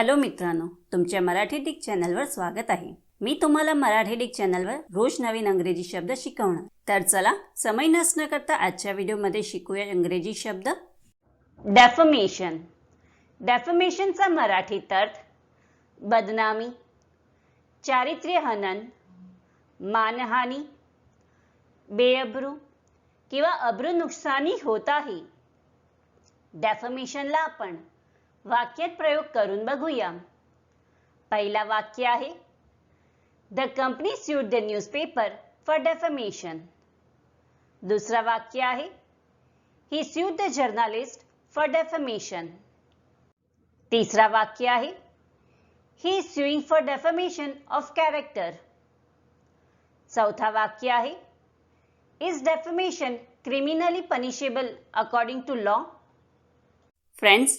Hello मित्रांनो तुमच्या Marathi Dick चॅनलवर स्वागत आहे. मी तुम्हाला मराठी डिक चॅनलवर रोज नवीन अंग्रेजी शब्द शिकवणार. तर चला समय नसणं करता आजच्या व्हिडिओमध्ये शिकूया इंग्रजी शब्द. डेफमेशन डेफमेशनचा मराठीत अर्थ बदनामी चारित्र्य हनन मानहानी बेअब्रू किंवा अब्रू नुकसानी होत आहे. डेफमेशनला आपण वाक्यात प्रयोग करून बघूया. पहिला वाक्य आहे the company sued the newspaper for defamation दुसरा वाक्य आहे he sued the journalist for defamation तिसरा वाक्य आहे he is for defamation of character चौथा वाक्य आहे is defamation criminally punishable according to law friends